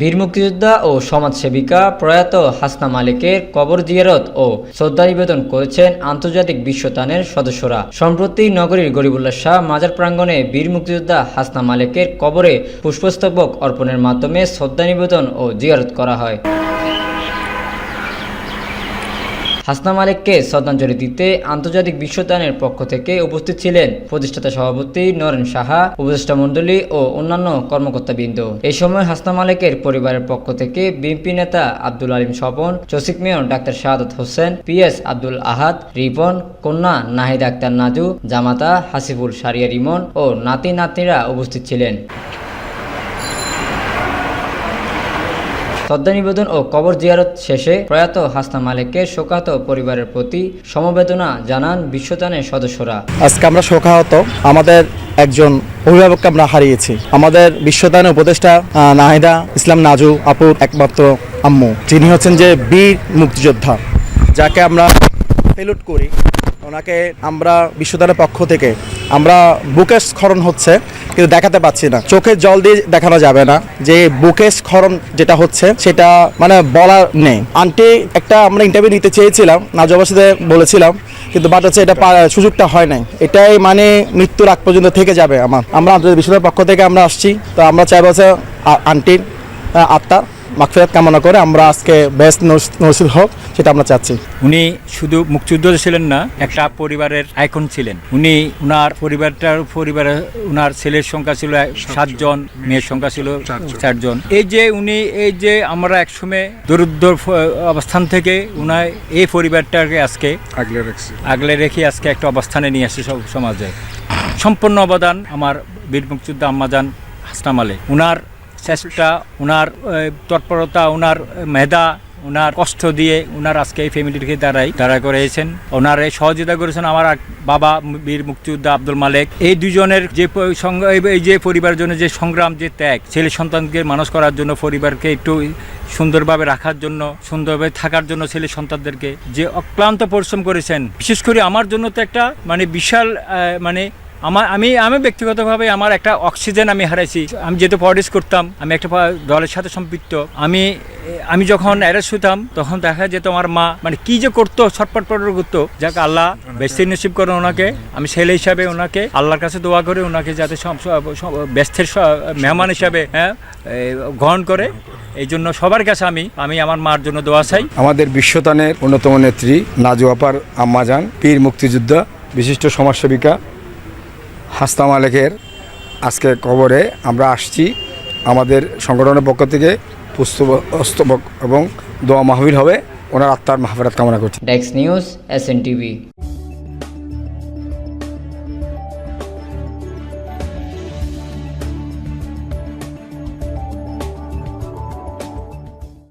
বীর মুক্তিযোদ্ধা ও সমাজসেবিকা প্রয়াত হাসনা মালিকের কবর জিয়ারত ও শ্রদ্ধা নিবেদন করেছেন আন্তর্জাতিক বিশ্বতানের সদস্যরা। সম্প্রতি নগরীর গরিবুল্লাহ শাহ মাজার প্রাঙ্গণে বীর মুক্তিযোদ্ধা হাসনা মালিকের কবরে পুষ্পস্তবক অর্পণের মাধ্যমে শ্রদ্ধা নিবেদন ও জিয়ারত করা হয়। হাসনা মালিককে শ্রদ্ধাঞ্জলি দিতে আন্তর্জাতিক বিশ্বদানের পক্ষ থেকে উপস্থিত ছিলেন প্রতিষ্ঠাতা সভাপতি নরেন সাহা, উপদেষ্টা মণ্ডলী ও অন্যান্য কর্মকর্তাবৃন্দ। এই সময় হাসনা মালিকের পরিবারের পক্ষ থেকে বিএনপি নেতা আব্দুল আলিম স্বপন, চসিক mayor doctor Shahadat Hossain, PS Abdul Ahad, Ripon, কন্যা নাহিদ আক্তার নাজু, জামাতা হাসিফুল সারিয়া রিমন ও নাতি নাতনিরা উপস্থিত ছিলেন। শ্রদ্ধা নিবেদন ও কবর জিয়ারত শেষে প্রয়াত হাসনা মালিকের শোকাহত পরিবারের প্রতি সমবেদনা জানান বিশ্বদানের সদস্যরা। আজকে আমরা শোকাহত আমাদের একজন অভিভাবককে আমরা হারিয়েছি। আমাদের বিশ্বদানের উপদেষ্টা নাহিদা ইসলাম নাজু আপুর একমাত্র আম্মু। যিনি হচ্ছেন যে বীর মুক্তিযোদ্ধা, যাকে আমরা সেলুট করি। ওনাকে আমরা বিশ্বদানের পক্ষ থেকে, আমরা বুকে স্খলন হচ্ছে কিন্তু দেখাতে পাচ্ছি না। চোখের জল দিয়ে দেখানো যাবে না। যে বুকে স্খরণ যেটা হচ্ছে সেটা মানে বলার নেই। আন্টি একটা আমরা ইন্টারভিউ নিতে চেয়েছিলাম নাজবাসীতে বলেছিলাম কিন্তু বাট হচ্ছে এটা সুযোগটা হয় নাই। এটাই মানে মৃত্যুর আগ পর্যন্ত থেকে যাবে আমার। আমরা আন্তর্জাতিক বিশ্ববিদ্যালয়ের পক্ষ থেকে আমরা আসছি। তো আমরা চাইব আন্টির আহ, মাগফিরাত কামনা করে আমরা আজকে বেস্ট নসিব হোক সেটা আমরা চাচ্ছি। উনি শুধু মুক্তিযুদ্ধ ছিলেন না একটা পরিবারের আইকন ছিলেন। উনি উনার পরিবারটার পরিবারে উনার ছেলের সংখ্যা ছিল সাতজন। মেয়ের সংখ্যা ছিল চারজন। এই যে উনি এই যে আমরা একসময় দরিদ্র অবস্থান থেকে উনার এই পরিবারটাকে আজকে আগলে রাখছি। আগলে রেখে আজকে একটা অবস্থানে নিয়ে আসছে সব সমাজে। সম্পূর্ণ অবদান আমার বীর মুক্তিযোদ্ধা আম্মাজান হাসনা মালে উনার চেষ্টা আহ, তৎপরতা ওনার মেধা ওনার কষ্ট দিয়ে ওনার আজকে এই ফ্যামিলিকে দাঁড়াই দাঁড়া করেছেন। ওনার এই সহযোগিতা করেছেন আমার বাবা বীর মুক্তিযোদ্ধা আব্দুল মালেক। এই দুজনের যে এই যে পরিবারের জন্য যে সংগ্রাম যে ত্যাগ ছেলে সন্তানকে মানুষ করার জন্য পরিবারকে একটু সুন্দরভাবে রাখার জন্য সুন্দরভাবে থাকার জন্য ছেলে সন্তানদেরকে যে অক্লান্ত পরিশ্রম করেছেন। বিশেষ করে আমার জন্য তো একটা মানে বিশাল মানে আমার, আমি আমি ব্যক্তিগতভাবে আমার একটা অক্সিজেন আমি হারাইছি। আমি যেহেতু পলিটিক্স করতাম, আমি একটা দলের সাথে সম্পৃক্ত। আমি আমি যখন অ্যারেস্ট হতাম তখন দেখা যেত আমার মা মানে কি যে করতো ছটপট পট করতো যাকে, আল্লাহ বেস্তের নসিব করে ওনাকে। আমি ছেলে হিসাবে ওনাকে, আল্লাহর কাছে দোয়া করে ওনাকে যাতে ব্যস্তের মেহমান হিসাবে হ্যাঁ গ্রহণ করে। এই জন্য সবার কাছে আমি আমি আমার মার জন্য দোয়া চাই। আমাদের বিশ্বতানের অন্যতম নেত্রী নাজু আপার আম্মাজান পীর মুক্তিযোদ্ধা, বিশিষ্ট সমাজসেবিকা। হাস্তা মালেকের আজকে কবরে আমরা আসছি আমাদের সংগঠনের পক্ষ থেকে পুস্তক এবং দোয়া মাহবিল হবে। ওনার আত্মার মাহফিরাত কামনা করছি। ডেক্স নিউজ এস এন টিভি